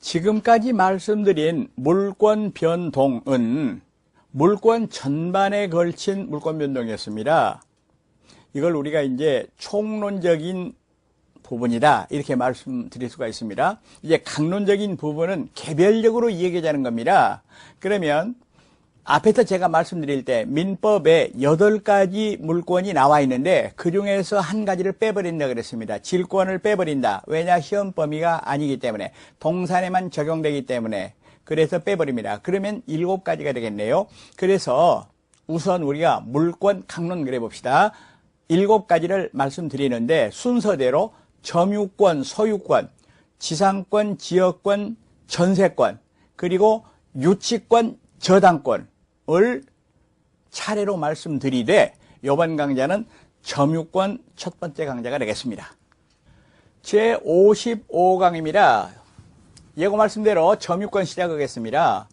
지금까지 말씀드린 물권 변동은 물권 전반에 걸친 물권 변동이었습니다. 이걸 우리가 이제 총론적인 부분이다 이렇게 말씀드릴 수가 있습니다. 이제 강론적인 부분은 개별적으로 이야기하자는 겁니다. 그러면 앞에서 제가 말씀드릴 때 민법에 여덟 가지 물권이 나와 있는데 그 중에서 한 가지를 빼버린다 그랬습니다. 질권을 빼버린다. 왜냐 시험 범위가 아니기 때문에 동산에만 적용되기 때문에 그래서 빼버립니다. 그러면 일곱 가지가 되겠네요. 그래서 우선 우리가 물권 강론 그래 봅시다. 일곱 가지를 말씀드리는데 순서대로 점유권, 소유권, 지상권, 지역권, 전세권, 그리고 유치권, 저당권 을 차례로 말씀드리되 이번 강좌는 점유권 첫 번째 강좌가 되겠습니다. 제 55강입니다. 예고 말씀대로 점유권 시작하겠습니다.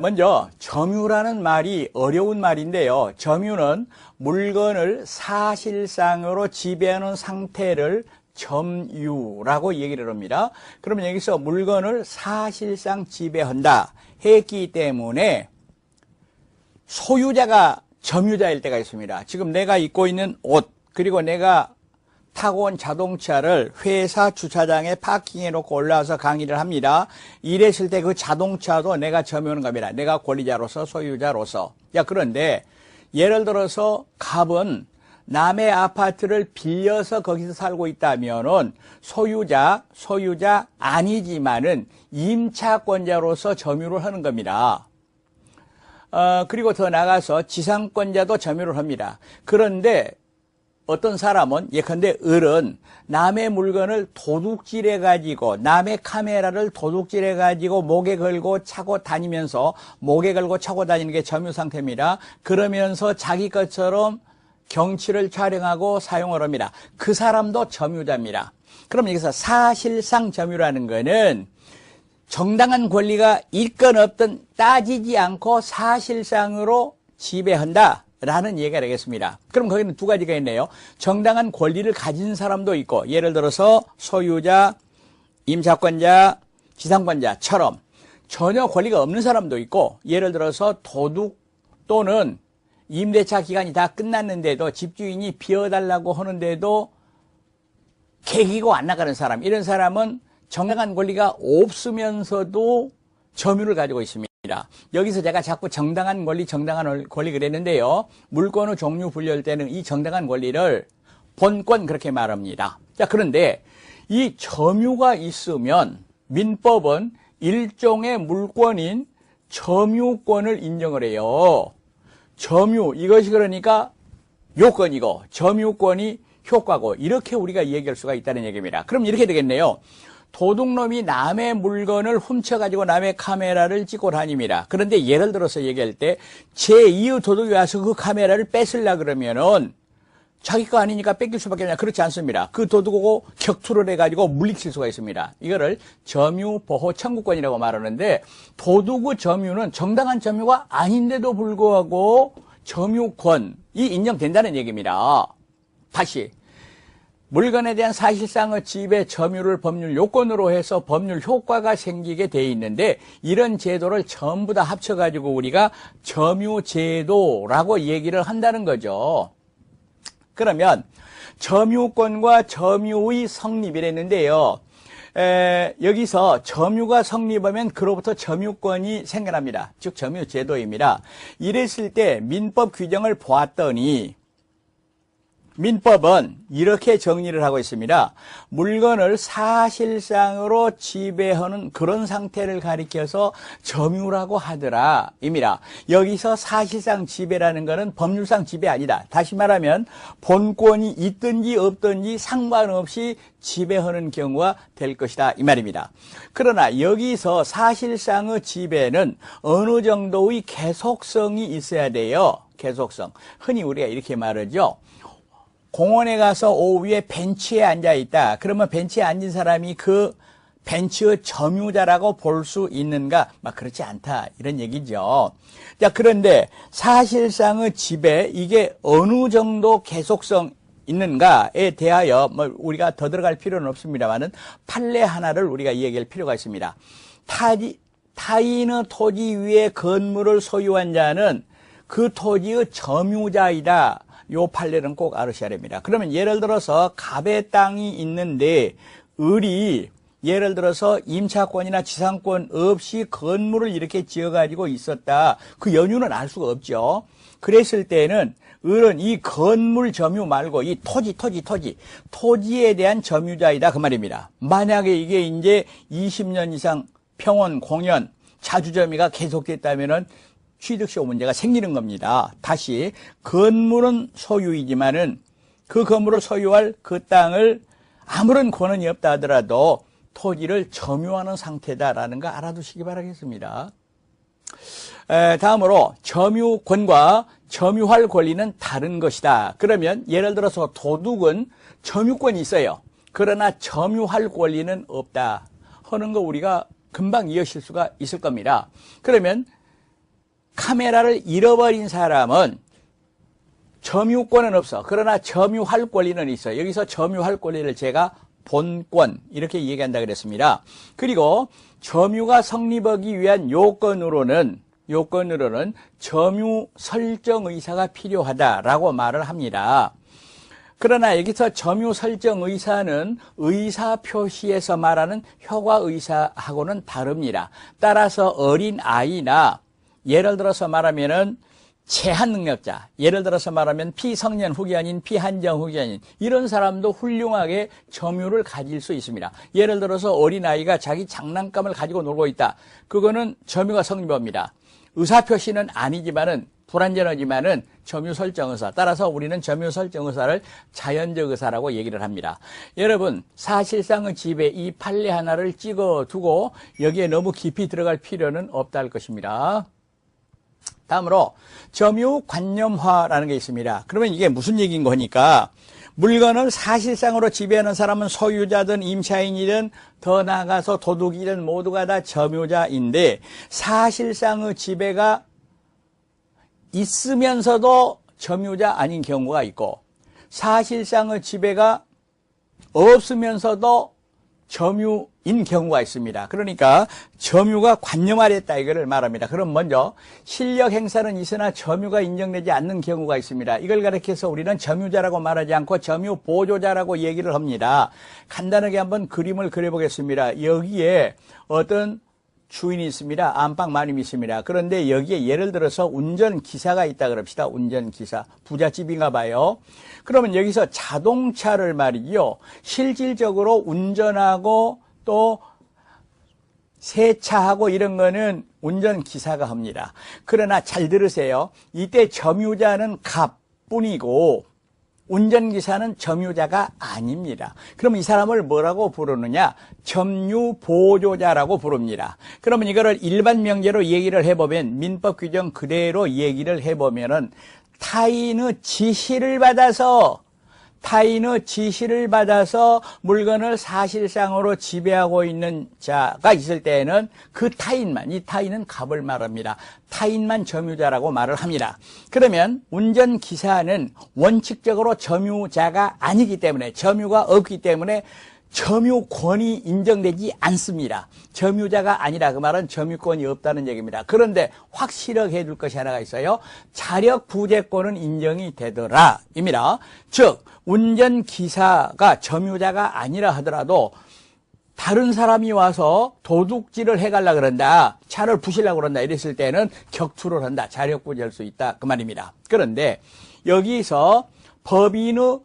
먼저 점유라는 말이 어려운 말인데요. 점유는 물건을 사실상으로 지배하는 상태를 점유라고 얘기를 합니다. 그러면 여기서 물건을 사실상 지배한다 했기 때문에 소유자가 점유자일 때가 있습니다. 지금 내가 입고 있는 옷 그리고 내가 타고 온 자동차를 회사 주차장에 파킹해 놓고 올라와서 강의를 합니다. 이랬을 때 그 자동차도 내가 점유하는 겁니다. 내가 권리자로서 소유자로서. 야, 그런데 예를 들어서 갑은 남의 아파트를 빌려서 거기서 살고 있다면은 소유자, 소유자 아니지만은 임차권자로서 점유를 하는 겁니다. 어, 그리고 더 나가서 지상권자도 점유를 합니다. 그런데 어떤 사람은 예컨대 을은 남의 물건을 도둑질해 가지고 남의 카메라를 도둑질해 가지고 목에 걸고 차고 다니면서 목에 걸고 차고 다니는 게 점유 상태입니다. 그러면서 자기 것처럼 경치를 촬영하고 사용을 합니다. 그 사람도 점유자입니다. 그럼 여기서 사실상 점유라는 것은 정당한 권리가 있건 없든 따지지 않고 사실상으로 지배한다. 라는 얘기가 되겠습니다. 그럼 거기는 두 가지가 있네요. 정당한 권리를 가진 사람도 있고, 예를 들어서 소유자, 임차권자, 지상권자처럼 전혀 권리가 없는 사람도 있고, 예를 들어서 도둑 또는 임대차 기간이 다 끝났는데도 집주인이 비워달라고 하는데도 개기고 안 나가는 사람 이런 사람은 정당한 권리가 없으면서도 점유를 가지고 있습니다. 여기서 제가 자꾸 정당한 권리, 정당한 권리 그랬는데요. 물권의 종류 분류할 때는 이 정당한 권리를 본권 그렇게 말합니다. 자, 그런데 이 점유가 있으면 민법은 일종의 물권인 점유권을 인정을 해요. 점유 이것이 그러니까 요건이고 점유권이 효과고 이렇게 우리가 얘기할 수가 있다는 얘기입니다. 그럼 이렇게 되겠네요. 도둑놈이 남의 물건을 훔쳐가지고 남의 카메라를 찍고 다닙니다. 그런데 예를 들어서 얘기할 때 제2의 도둑이 와서 그 카메라를 뺏으려 그러면은 자기 거 아니니까 뺏길 수밖에 없냐. 그렇지 않습니다. 그 도둑하고 격투를 해가지고 물리칠 수가 있습니다. 이거를 점유보호 청구권이라고 말하는데 도둑의 점유는 정당한 점유가 아닌데도 불구하고 점유권이 인정된다는 얘기입니다. 다시 물건에 대한 사실상의 지배 점유를 법률 요건으로 해서 법률 효과가 생기게 돼 있는데 이런 제도를 전부 다 합쳐가지고 우리가 점유제도라고 얘기를 한다는 거죠. 그러면 점유권과 점유의 성립이랬는데요. 에, 여기서 점유가 성립하면 그로부터 점유권이 생겨납니다. 즉 점유제도입니다. 이랬을 때 민법 규정을 보았더니 민법은 이렇게 정리를 하고 있습니다. 물건을 사실상으로 지배하는 그런 상태를 가리켜서 점유라고 하더라. 입니다. 여기서 사실상 지배라는 것은 법률상 지배 아니다. 다시 말하면 본권이 있든지 없든지 상관없이 지배하는 경우가 될 것이다. 이 말입니다. 그러나 여기서 사실상의 지배는 어느 정도의 계속성이 있어야 돼요. 계속성. 흔히 우리가 이렇게 말하죠. 공원에 가서 오후에 벤치에 앉아 있다. 그러면 벤치에 앉은 사람이 그 벤치의 점유자라고 볼 수 있는가? 막 그렇지 않다. 이런 얘기죠. 자, 그런데 사실상의 지배, 이게 어느 정도 계속성 있는가에 대하여 뭐 우리가 더 들어갈 필요는 없습니다만은 판례 하나를 우리가 얘기할 필요가 있습니다. 타지, 타인의 토지 위에 건물을 소유한 자는 그 토지의 점유자이다. 요 판례는 꼭 알으셔야 됩니다. 그러면 예를 들어서 갑의 땅이 있는데 을이 예를 들어서 임차권이나 지상권 없이 건물을 이렇게 지어가지고 있었다. 그 연유는 알 수가 없죠. 그랬을 때는 을은 이 건물 점유 말고 이 토지, 토지, 토지, 토지에 대한 점유자이다. 그 말입니다. 만약에 이게 이제 20년 이상 평원, 공연, 자주점유가 계속됐다면은 취득시효 문제가 생기는 겁니다. 다시 건물은 소유이지만은 그 건물을 소유할 그 땅을 아무런 권한이 없다 하더라도 토지를 점유하는 상태다라는 거 알아두시기 바라겠습니다. 에, 다음으로 점유권과 점유할 권리는 다른 것이다. 그러면 예를 들어서 도둑은 점유권이 있어요. 그러나 점유할 권리는 없다. 하는 거 우리가 금방 이해하실 수가 있을 겁니다. 그러면 카메라를 잃어버린 사람은 점유권은 없어. 그러나 점유할 권리는 있어. 여기서 점유할 권리를 제가 본권 이렇게 얘기한다 그랬습니다. 그리고 점유가 성립하기 위한 요건으로는 요건으로는 점유 설정 의사가 필요하다라고 말을 합니다. 그러나 여기서 점유 설정 의사는 의사 표시에서 말하는 효과 의사하고는 다릅니다. 따라서 어린 아이나 예를 들어서 말하면은 제한 능력자, 예를 들어서 말하면 피성년 후견인, 피한정 후견인 이런 사람도 훌륭하게 점유를 가질 수 있습니다. 예를 들어서 어린아이가 자기 장난감을 가지고 놀고 있다. 그거는 점유가 성립합니다. 의사표시는 아니지만은 불완전하지만은 점유 설정 의사. 따라서 우리는 점유 설정 의사를 자연적 의사라고 얘기를 합니다. 여러분, 사실상의 집에 이 판례 하나를 찍어 두고 여기에 너무 깊이 들어갈 필요는 없다 할 것입니다. 다음으로 점유 관념화라는 게 있습니다. 그러면 이게 무슨 얘기인 거니까 물건을 사실상으로 지배하는 사람은 소유자든 임차인이든 더 나아가서 도둑이든 모두가 다 점유자인데 사실상의 지배가 있으면서도 점유자 아닌 경우가 있고 사실상의 지배가 없으면서도 점유인 경우가 있습니다. 그러니까 점유가 관념화됐다 이거를 말합니다. 그럼 먼저 실력 행사는 있으나 점유가 인정되지 않는 경우가 있습니다. 이걸 가리켜서 우리는 점유자라고 말하지 않고 점유 보조자라고 얘기를 합니다. 간단하게 한번 그림을 그려보겠습니다. 여기에 어떤 주인이 있습니다. 안방 마님이 있습니다. 그런데 여기에 예를 들어서 운전기사가 있다 그럽시다. 운전기사. 부잣집인가 봐요. 그러면 여기서 자동차를 말이요. 실질적으로 운전하고 또 세차하고 이런 거는 운전기사가 합니다. 그러나 잘 들으세요. 이때 점유자는 갑뿐이고 운전기사는 점유자가 아닙니다. 그럼 이 사람을 뭐라고 부르느냐? 점유보조자라고 부릅니다. 그러면 이거를 일반 명제로 얘기를 해보면 민법 규정 그대로 얘기를 해보면은 타인의 지시를 받아서 타인의 지시를 받아서 물건을 사실상으로 지배하고 있는 자가 있을 때에는 그 타인만, 이 타인은 갑을 말합니다. 타인만 점유자라고 말을 합니다. 그러면 운전기사는 원칙적으로 점유자가 아니기 때문에, 점유가 없기 때문에 점유권이 인정되지 않습니다. 점유자가 아니라 그 말은 점유권이 없다는 얘기입니다. 그런데 확실하게 해줄 것이 하나가 있어요. 자력 부재권은 인정이 되더라. 입니다. 즉, 운전기사가 점유자가 아니라 하더라도 다른 사람이 와서 도둑질을 해갈라 그런다. 차를 부실라 그런다. 이랬을 때는 격투를 한다. 자력 부재할 수 있다. 그 말입니다. 그런데 여기서 법인의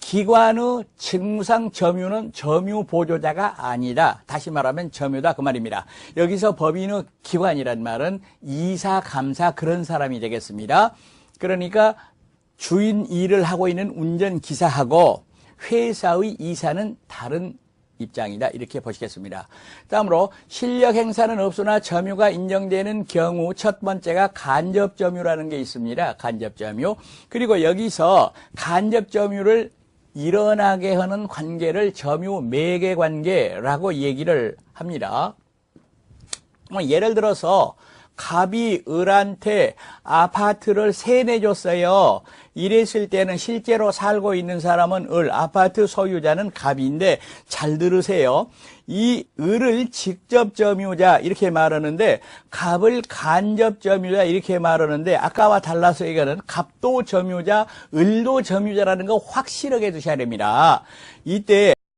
기관의 직무상 점유는 점유 보조자가 아니다. 다시 말하면 점유다 그 말입니다. 여기서 법인의 기관이란 말은 이사, 감사 그런 사람이 되겠습니다. 그러니까 주인 일을 하고 있는 운전기사하고 회사의 이사는 다른 입장이다. 이렇게 보시겠습니다. 다음으로 실력 행사는 없으나 점유가 인정되는 경우 첫 번째가 간접 점유라는 게 있습니다. 간접 점유. 그리고 여기서 간접 점유를 일어나게 하는 관계를 점유 매개 관계라고 얘기를 합니다. 뭐 예를 들어서 갑이 을한테 아파트를 세내줬어요. 이랬을 때는 실제로 살고 있는 사람은 을, 아파트 소유자는 갑인데 잘 들으세요. 이 을을 직접 점유자 이렇게 말하는데 갑을 간접 점유자 이렇게 말하는데 아까와 달라서 이거는 갑도 점유자, 을도 점유자라는 거 확실하게 두셔야 됩니다. 이때